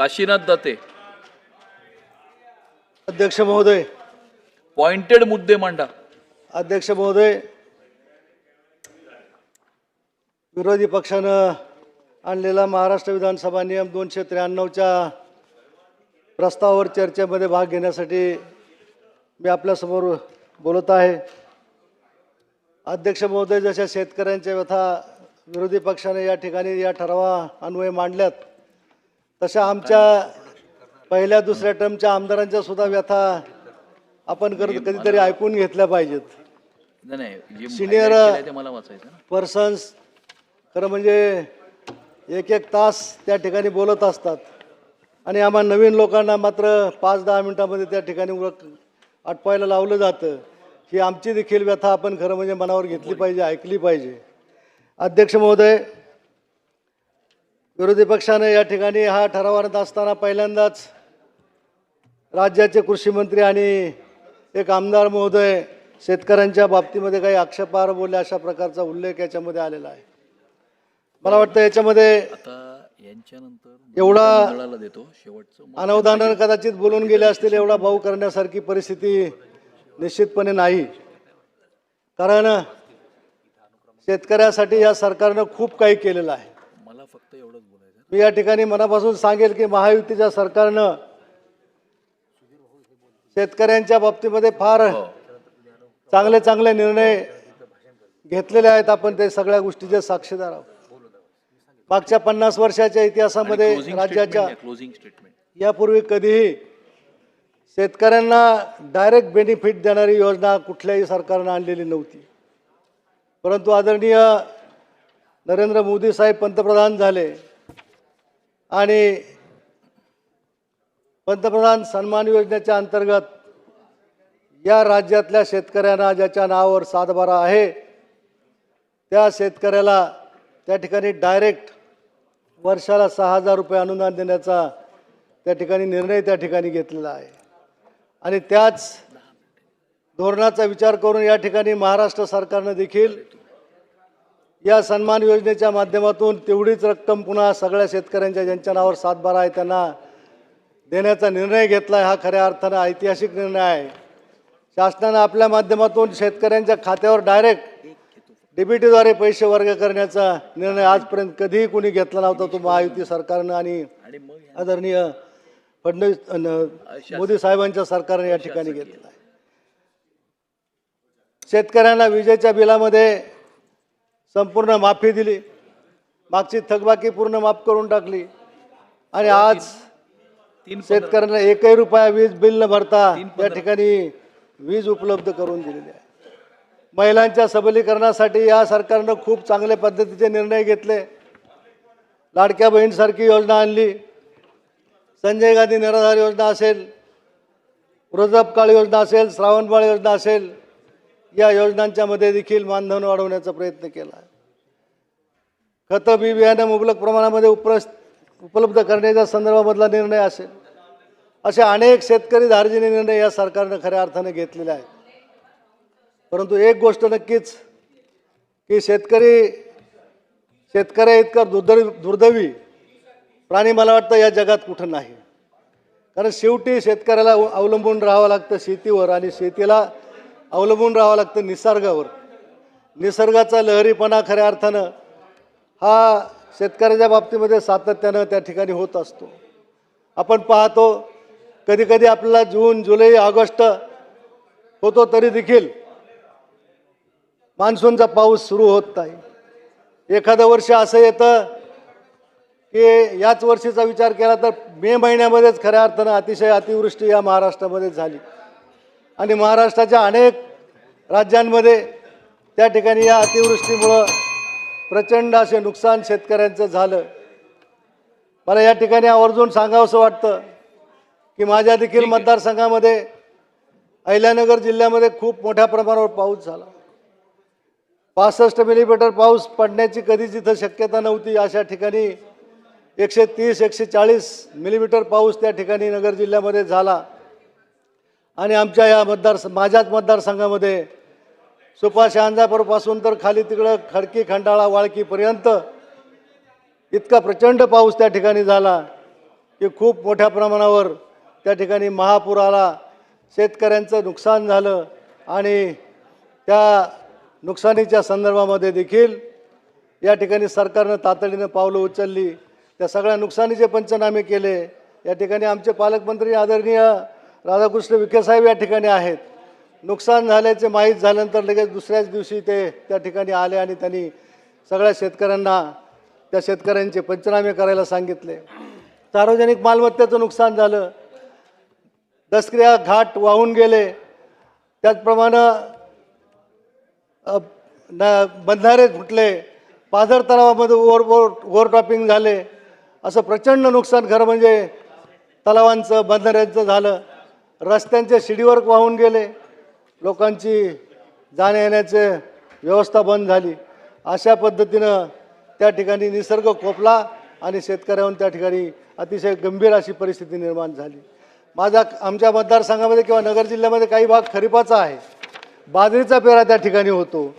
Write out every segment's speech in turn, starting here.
काशीनाथ दाते अध्यक्ष महोदय. पॉइंटेड मुद्दे मांडा. अध्यक्ष महोदय. विरोधी पक्षानं आणलेला महाराष्ट्र विधानसभा नियम दोनशे त्र्याण्णवच्या प्रस्तावावर चर्चेमध्ये भाग घेण्यासाठी मी आपल्यासमोर बोलत आहे. अध्यक्ष महोदय जशा शेतकऱ्यांच्या व्यथा विरोधी पक्षाने या ठिकाणी या ठरावा अन्वये मांडल्यात तशा आमच्या पहिल्या दुसऱ्या टर्मच्या आमदारांच्या सुद्धा व्यथा आपण कर कधीतरी ऐकून घेतल्या पाहिजेत. ना. पर्सन्स खरं म्हणजे एक एक तास त्या ठिकाणी बोलत असतात. आणि आम्हा नवीन लोकांना मात्र पाच दहा मिनिटामध्ये त्या ठिकाणी उरक आटपायला लावलं जातं. ही आमची देखील व्यथा आपण खरं म्हणजे मनावर घेतली पाहिजे ऐकली पाहिजे. अध्यक्ष महोदय विरोधी पक्षाने या ठिकाणी हा ठराव आणत असताना पहिल्यांदाच राज्याचे कृषी मंत्री आणि एक आमदार महोदय शेतकऱ्यांच्या बाबतीमध्ये काही आक्षेपार्ह बोलले अशा प्रकारचा उल्लेख याच्यामध्ये आलेला आहे. मला वाटतं याच्यामध्ये एवढा. अनवधानानं कदाचित बोलून गेले असतील एवढा भाऊ करण्यासारखी परिस्थिती निश्चितपणे नाही. कारण शेतकऱ्यासाठी या सरकारनं खूप काही केलेलं आहे. फक्त एवढंच बोलायचं मी या ठिकाणी मनापासून सांगेल की महायुतीच्या सरकारनं शेतकऱ्यांच्या बाबतीमध्ये फार हो. चांगले चांगले निर्णय घेतलेले आहेत आपण ते सगळ्या गोष्टीचे साक्षीदार आहोत. मागच्या पन्नास वर्षाच्या इतिहासामध्ये राज्याच्या क्लोजिंग स्टेटमेंट यापूर्वी कधीही शेतकऱ्यांना डायरेक्ट बेनिफिट देणारी योजना कुठल्याही सरकारनं आणलेली नव्हती. परंतु आदरणीय नरेंद्र मोदी साहेब पंतप्रधान झाले. आणि पंतप्रधान सन्मान योजनेच्या अंतर्गत या राज्यातल्या शेतकऱ्यांना ज्याच्या नावावर सातबारा आहे त्या शेतकऱ्याला त्या ठिकाणी डायरेक्ट वर्षाला सहा हजार रुपये अनुदान देण्याचा त्या ठिकाणी निर्णय त्या ठिकाणी घेतलेला आहे. आणि त्याच धोरणाचा विचार करून या ठिकाणी महाराष्ट्र सरकारनं देखील या सन्मान योजनेच्या माध्यमातून तेवढीच रक्कम पुन्हा सगळ्या शेतकऱ्यांच्या ज्यांच्या नावावर सातबारा आहे त्यांना देण्याचा निर्णय घेतला आहे हा खऱ्या अर्थानं ऐतिहासिक निर्णय आहे. शासनानं आपल्या माध्यमातून शेतकऱ्यांच्या खात्यावर डायरेक्ट डीबीटीद्वारे पैसे वर्ग करण्याचा निर्णय आजपर्यंत कधीही कोणी घेतला नव्हता. तो महायुती सरकारनं आणि आदरणीय फडणवीस मोदी साहेबांच्या सरकारने या ठिकाणी घेतलेला आहे शेतकऱ्यांना विजेच्या बिलामध्ये संपूर्ण माफी दिली. मागची थकबाकी पूर्ण माफ करून टाकली. आणि आज शेतकऱ्यांना एकही रुपया वीज बिल न भरता त्या ठिकाणी वीज उपलब्ध करून दिलेली आहे. महिलांच्या सबलीकरणासाठी या सरकारनं खूप चांगल्या पद्धतीचे निर्णय घेतले. लाडक्या बहीणसारखी योजना आणली. संजय गांधी निराधार योजना असेल. वृद्धपकाळ योजना असेल श्रावणबाळ योजना असेल. या योजनांच्या मध्ये देखील मानधन वाढवण्याचा प्रयत्न केला आहे. खतं बी बियाणं मुबलक प्रमाणामध्ये उप्र उपलब्ध करण्याच्या संदर्भामधला निर्णय असेल. असे अनेक शेतकरी धार्जिने निर्णय या सरकारनं खऱ्या अर्थाने घेतलेले आहेत. परंतु एक गोष्ट नक्कीच की शेतकरी शेतकऱ्या इतका दुर्दैवी दुर्दैवी प्राणी मला वाटतं या जगात कुठं नाही. कारण शेवटी शेतकऱ्याला अवलंबून राहावं लागतं शेतीवर आणि शेतीला अवलंबून राहावं लागतं निसर्गावर. निसर्गाचा लहरीपणा खऱ्या अर्थानं हा शेतकऱ्याच्या बाबतीमध्ये सातत्यानं त्या ठिकाणी होत असतो. आपण पाहतो कधीकधी आपला आपल्याला जून जुलै ऑगस्ट होतो तरी देखील मान्सूनचा पाऊस सुरू होत नाही. एखादं वर्ष असं येतं की याच वर्षीचा विचार केला तर मे महिन्यामध्येच खऱ्या अर्थानं अतिशय अतिवृष्टी या महाराष्ट्रामध्ये झाली. आणि महाराष्ट्राच्या अनेक राज्यांमध्ये त्या ठिकाणी या अतिवृष्टीमुळं प्रचंड असे नुकसान शेतकऱ्यांचं झालं. मला या ठिकाणी आवर्जून सांगावंसं वाटतं की माझ्या देखील मतदारसंघामध्ये अहिल्यानगर जिल्ह्यामध्ये खूप मोठ्या प्रमाणावर पाऊस झाला. पासष्ट मिलीमीटर पाऊस पडण्याची कधीच इथं शक्यता नव्हती. अशा ठिकाणी एकशे तीस एकशे चाळीस मिलीमीटर पाऊस त्या ठिकाणी नगर जिल्ह्यामध्ये झाला. आणि आमच्या या मतदार माझ्याच मतदारसंघामध्ये सुपाश अंजापूरपासून तर खाली तिकडं खडकी खंडाळा वाळकीपर्यंत इतका प्रचंड पाऊस त्या ठिकाणी झाला की खूप मोठ्या प्रमाणावर त्या ठिकाणी महापूर आला शेतकऱ्यांचं नुकसान झालं आणि त्या नुकसानीच्या संदर्भामध्ये देखील या ठिकाणी सरकारनं तातडीनं पावलं उचलली. त्या सगळ्या नुकसानीचे पंचनामे केले. या ठिकाणी आमचे पालकमंत्री आदरणीय राधाकृष्ण विखे साहेब या ठिकाणी आहेत. नुकसान झाल्याचे माहीत झाल्यानंतर लगेच दुसऱ्याच दिवशी ते त्या ठिकाणी आले आणि त्यांनी सगळ्या शेतकऱ्यांना त्या शेतकऱ्यांचे पंचनामे करायला सांगितले. सार्वजनिक मालमत्तेचं नुकसान झालं. दसक्रिया घाट वाहून गेले. त्याचप्रमाणे न बंधारे फुटले. पाझर तलावामध्ये ओव्हर ओव्हर ओव्हरटॉपिंग झाले. असं प्रचंड नुकसान खरं म्हणजे तलावांचं बंधाऱ्यांचं झालं. रस्त्यांचे शिडीवर वाहून गेले. लोकांची जाण्यायेण्याचे व्यवस्था बंद झाली. अशा पद्धतीनं त्या ठिकाणी निसर्ग कोपला आणि शेतकऱ्याहून त्या ठिकाणी अतिशय गंभीर अशी परिस्थिती निर्माण झाली. माझा आमच्या मतदारसंघामध्ये किंवा नगर जिल्ह्यामध्ये काही भाग खरीपाचा आहे. बाजरीचा पेरा त्या ठिकाणी होतो.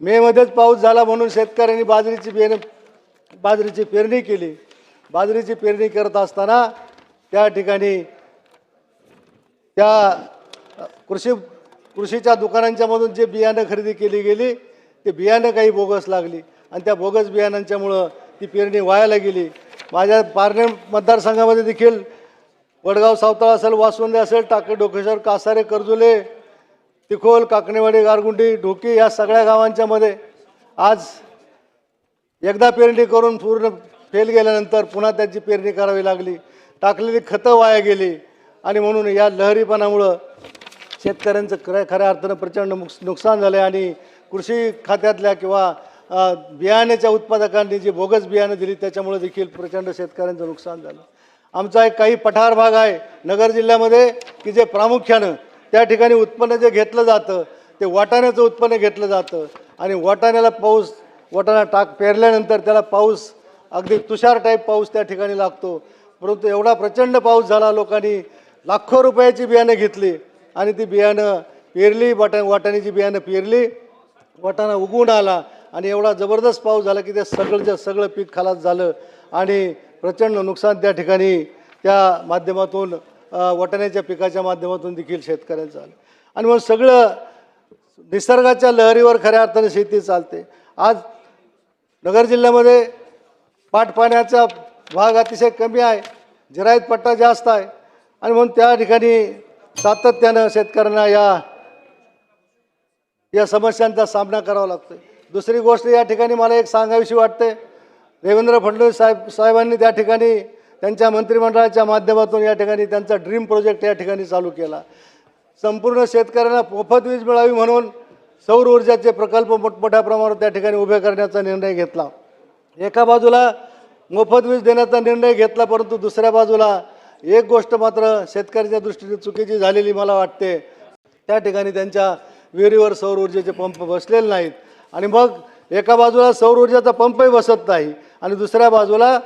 मेमध्येच पाऊस झाला म्हणून शेतकऱ्यांनी बाजरीची बेन बाजरीची पेरणी केली. बाजरीची पेरणी करत असताना त्या ठिकाणी त्या कृषी कृषीच्या दुकानांच्यामधून जे बियाणं खरेदी केली गेली ते बियाणं काही बोगस लागली. आणि त्या बोगस बियाणांच्यामुळं ती पेरणी वायाला गेली. माझ्या पारणे मतदारसंघामध्ये देखील वडगाव सावताळ असेल वासवंदे असेल टाके डोकेश्वर कासारे कर्जुले तिखोल काकणेवाडी गारगुंडी ढोकी या सगळ्या गावांच्या मध्ये आज एकदा पेरणी करून पूर्ण फेल गेल्यानंतर पुन्हा त्याची पेरणी करावी लागली. टाकलेली खतं वाया गेली. आणि म्हणून या लहरीपणामुळं शेतकऱ्यांचं खऱ्या खऱ्या अर्थानं प्रचंड नुकस नुकसान झालं आणि कृषी खात्यातल्या किंवा बियाण्याच्या उत्पादकांनी जी बोगस बियाणं दिली त्याच्यामुळे देखील प्रचंड शेतकऱ्यांचं नुकसान झालं. आमचा एक काही पठार भाग आहे नगर जिल्ह्यामध्ये की जे प्रामुख्यानं त्या ठिकाणी उत्पन्न जे घेतलं जातं ते वाटाण्याचं उत्पन्न घेतलं जातं. आणि वाटाण्याला पाऊस वाटाणा टाक पेरल्यानंतर त्याला पाऊस अगदी तुषार टाईप पाऊस त्या ठिकाणी लागतो. परंतु एवढा प्रचंड पाऊस झाला लोकांनी लाखो रुपयाची बियाणं घेतली आणि ती बियाणं पेरली वाटा वाटाण्याची बियाणं पेरली. वाटाणा उगवून आला आणि एवढा जबरदस्त पाऊस झाला की ते सगळंच्या सगळं पीक खालास झालं आणि प्रचंड नुकसान त्या ठिकाणी त्या माध्यमातून वाटाण्याच्या पिकाच्या माध्यमातून देखील शेतकऱ्यांचं झालं. आणि मग सगळं निसर्गाच्या लहरीवर खऱ्या अर्थाने शेती चालते. आज नगर जिल्ह्यामध्ये पाटपाण्याचा भाग अतिशय कमी आहे. जिरायत पट्टा जास्त आहे. आणि म्हणून त्या ठिकाणी सातत्यानं शेतकऱ्यांना या या समस्यांचा सामना करावा लागतो दुसरी गोष्ट या ठिकाणी मला एक सांगावीशी वाटते देवेंद्र फडणवीस साहेब साहेबांनी त्या ठिकाणी त्यांच्या मंत्रिमंडळाच्या माध्यमातून या ठिकाणी त्यांचा ड्रीम प्रोजेक्ट या ठिकाणी चालू केला. संपूर्ण शेतकऱ्यांना मोफत वीज मिळावी म्हणून सौर ऊर्जाचे प्रकल्प मोठमोठ्या प्रमाणावर त्या ठिकाणी उभे करण्याचा निर्णय घेतला. एका बाजूला मोफत वीज देण्याचा निर्णय घेतला परंतु दुसऱ्या बाजूला एक गोष्ट मात्र शेतकऱ्याच्या दृष्टीने चुकीची झालेली मला वाटते. त्या ठिकाणी त्यांच्या विहिरीवर सौर ऊर्जेचे पंप बसलेले नाहीत. आणि मग एका बाजूला सौर ऊर्जेचा पंपही बसत नाही आणि दुसऱ्या बाजूला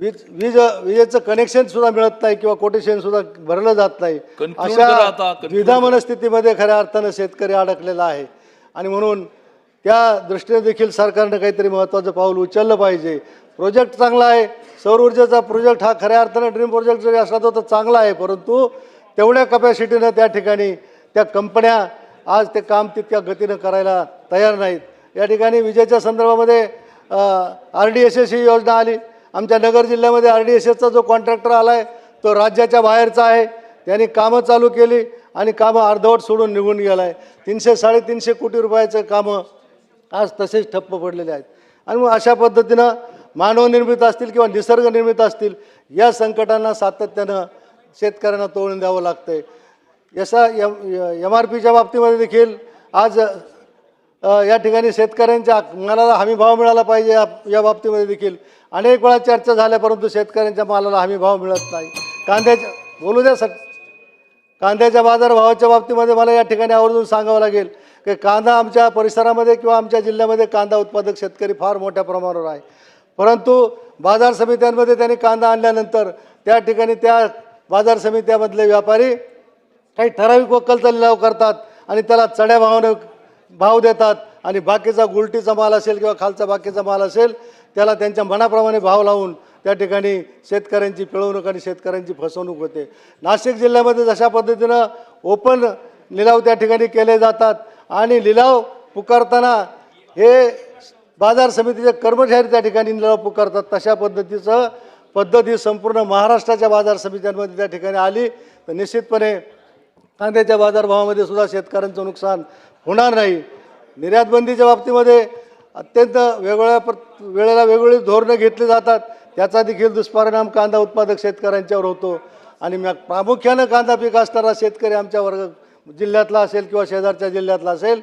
वीज वीज विजेचं कनेक्शन सुद्धा मिळत नाही किंवा कोटेशन सुद्धा भरलं जात नाही. अशा द्विधा मनस्थितीमध्ये खऱ्या अर्थानं शेतकरी अडकलेला आहे. आणि म्हणून त्या दृष्टीने देखील सरकारनं काहीतरी महत्त्वाचं पाऊल उचललं पाहिजे. प्रोजेक्ट चांगला आहे. सौर ऊर्जेचा प्रोजेक्ट हा खऱ्या अर्थानं ड्रीम प्रोजेक्ट जरी असला तर चांगला आहे. परंतु तेवढ्या कपॅसिटीनं त्या ठिकाणी त्या कंपन्या आज ते काम तितक्या गतीनं करायला तयार नाहीत. या ठिकाणी विजेच्या संदर्भामध्ये आर डी एस एस ही योजना आली. आमच्या नगर जिल्ह्यामध्ये आर डी एस एसचा जो कॉन्ट्रॅक्टर आला आहे तो राज्याच्या बाहेरचा आहे. त्यांनी कामं चालू केली आणि कामं अर्धवट सोडून निघून गेला आहे तीनशे साडेतीनशे कोटी रुपयाचं कामं आज तसेच ठप्प पडलेले आहेत. आणि मग अशा पद्धतीनं मानवनिर्मित असतील किंवा निसर्गनिर्मित असतील या संकटांना सातत्यानं शेतकऱ्यांना तोडून द्यावं लागतं आहे याचा एम एम आर पीच्या बाबतीमध्ये देखील आज या ठिकाणी शेतकऱ्यांच्या मालाला हमी भाव मिळाला पाहिजे या या बाबतीमध्ये देखील. अनेक वेळा चर्चा झाल्या परंतु शेतकऱ्यांच्या मालाला हमी भाव मिळत नाही. कांद्याच्या बोलू द्या सर कांद्याच्या बाजारभावाच्या बाबतीमध्ये मला या ठिकाणी आवर्जून सांगावं लागेल की कांदा आमच्या परिसरामध्ये किंवा आमच्या जिल्ह्यामध्ये कांदा उत्पादक शेतकरी फार मोठ्या प्रमाणावर आहे. परंतु बाजार समित्यांमध्ये त्यांनी कांदा आणल्यानंतर त्या ठिकाणी त्या बाजार समित्यामधले व्यापारी काही ठराविक वक्कलचा लिलाव करतात आणि त्याला चढ्या भावानं भाव देतात आणि बाकीचा गुलटीचा माल असेल किंवा खालचा बाकीचा माल असेल त्याला त्यांच्या मनाप्रमाणे भाव लावून त्या ठिकाणी शेतकऱ्यांची पिळवणूक आणि शेतकऱ्यांची फसवणूक होते. नाशिक जिल्ह्यामध्ये जशा पद्धतीनं ओपन लिलाव त्या ठिकाणी केले जातात आणि लिलाव पुकारताना हे बाजार समितीचे कर्मचारी त्या ठिकाणी लिलाव पुकारतात. तशा पद्धतीचं पद्धती संपूर्ण महाराष्ट्राच्या बाजार समित्यांमध्ये त्या ठिकाणी आली. तर निश्चितपणे कांद्याच्या बाजारभावामध्ये सुद्धा शेतकऱ्यांचं नुकसान होणार नाही. निर्यातबंदीच्या बाबतीमध्ये अत्यंत वेगवेगळ्या प्र वेळेला वेगवेगळी धोरणं घेतली जातात. त्याचा देखील दुष्परिणाम कांदा उत्पादक शेतकऱ्यांच्यावर होतो. आणि मग प्रामुख्यानं कांदा पीक असणारा शेतकरी आमच्या वर्ग जिल्ह्यातला असेल किंवा शेजारच्या जिल्ह्यातला असेल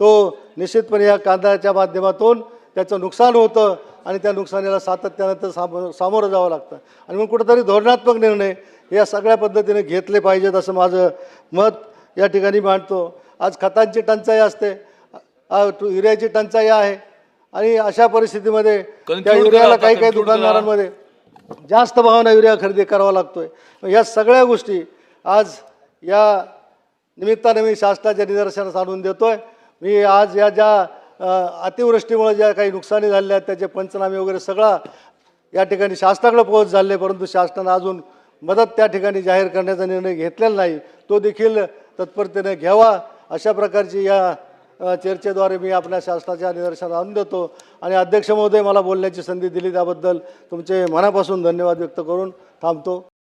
तो निश्चितपणे या कांद्याच्या माध्यमातून त्याचं नुकसान होतं आणि त्या नुकसानीला सातत्यानं तर सामोरं सामोरं जावं लागतं. आणि मग कुठंतरी धोरणात्मक निर्णय हे या सगळ्या पद्धतीने घेतले पाहिजेत असं माझं मत या ठिकाणी मांडतो. आज खतांची टंचाई असते. युरियाची टंचाई आहे. आणि अशा परिस्थितीमध्ये त्या युरियाला काही काही. दुकानदारांमध्ये जास्त भावानं युरिया खरेदी करावा लागतोय. या सगळ्या गोष्टी आज या निमित्ताने मी शासनाच्या निदर्शनास आणून देतोय. मी आज या ज्या अतिवृष्टीमुळे ज्या काही नुकसानी झालेल्या आहेत त्याचे पंचनामे वगैरे सगळा या ठिकाणी शासनाकडे पोहोच झाले परंतु शासनानं अजून मदत त्या ठिकाणी जाहीर करण्याचा निर्णय घेतलेला नाही. तो देखील तत्परतेने घ्यावा. अशा प्रकारची या चर्चेद्वारे मी आपल्या शासनाच्या निदर्शनात आणून देतो. आणि अध्यक्ष महोदय मला बोलण्याची संधी दिली त्याबद्दल तुमचे मनापासून धन्यवाद व्यक्त करून थांबतो.